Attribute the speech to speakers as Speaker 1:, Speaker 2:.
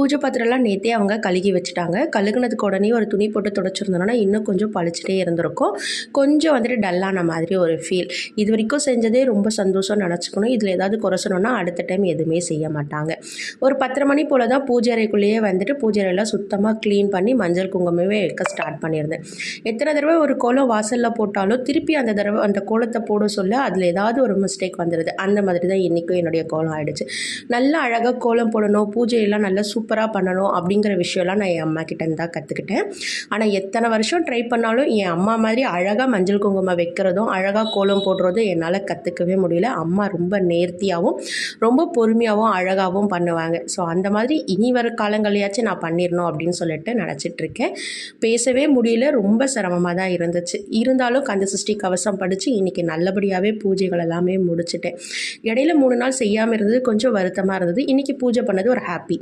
Speaker 1: பூஜை பாத்திரம்லாம் நேற்றே அவங்க கழுகி வச்சுட்டாங்க. கழுகுனதுக்கு உடனே ஒரு துணி போட்டு துடைச்சிருந்தோன்னா இன்னும் கொஞ்சம் பழிச்சிட்டே இருந்திருக்கும். கொஞ்சம் வந்துட்டு டல்லான மாதிரி ஒரு ஃபீல் இது வரைக்கும் செஞ்சதே ரொம்ப சந்தோஷம் நினச்சிக்கணும். இதில் ஏதாவது குறைசணும்னா அடுத்த டைம் எதுவுமே செய்ய மாட்டாங்க. ஒரு பத்தரை மணி போல் தான் பூஜை அறைக்குள்ளேயே வந்துட்டு பூஜை அறையெல்லாம் சுத்தமாக க்ளீன் பண்ணி மஞ்சள் குங்குமமே வைக்க ஸ்டார்ட் பண்ணியிருந்தேன். எத்தனை தடவை ஒரு கோலம் வாசலில் போட்டாலும் திருப்பி அந்த தடவை அந்த கோலத்தை போட சொல்ல அதில் ஏதாவது ஒரு மிஸ்டேக் வந்துடுது அந்த மாதிரி தான் இன்றைக்கும் என்னுடைய கோலம் ஆகிடுச்சு நல்லா அழகாக கோலம் போடணும். பூஜையெல்லாம் நல்லா சூப்பராக பண்ணணும் அப்படிங்கிற விஷயம்லாம் நான் என் அம்மா கிட்டேருந்து தான் கற்றுக்கிட்டேன் ஆனால் எத்தனை வருஷம் ட்ரை பண்ணாலும் என் அம்மா மாதிரி அழகாக மஞ்சள் குங்குமம் வைக்கிறதும் அழகாக கோலம் போடுறதும் என்னால் கற்றுக்கவே முடியல. அம்மா ரொம்ப நேர்த்தியாகவும் ரொம்ப பொறுமையாகவும் அழகாகவும் பண்ணுவாங்க. ஸோ அந்த மாதிரி இனி வர காலங்களையாச்சும் நான் பண்ணிடணும் அப்படின்னு சொல்லிட்டு நினச்சிட்டு இருக்கேன். பேசவே முடியல ரொம்ப சிரமமாக தான் இருந்துச்சு. இருந்தாலும் கந்த சஷ்டி கவசம் படித்து இன்றைக்கி நல்லபடியாகவே பூஜைகள் எல்லாமே முடிச்சிட்டேன். இடையில மூணு நாள் செய்யாமல் இருந்தது கொஞ்சம் வருத்தமாக இருந்தது. இன்றைக்கி பூஜை பண்ணது ஒரு ஹாப்பி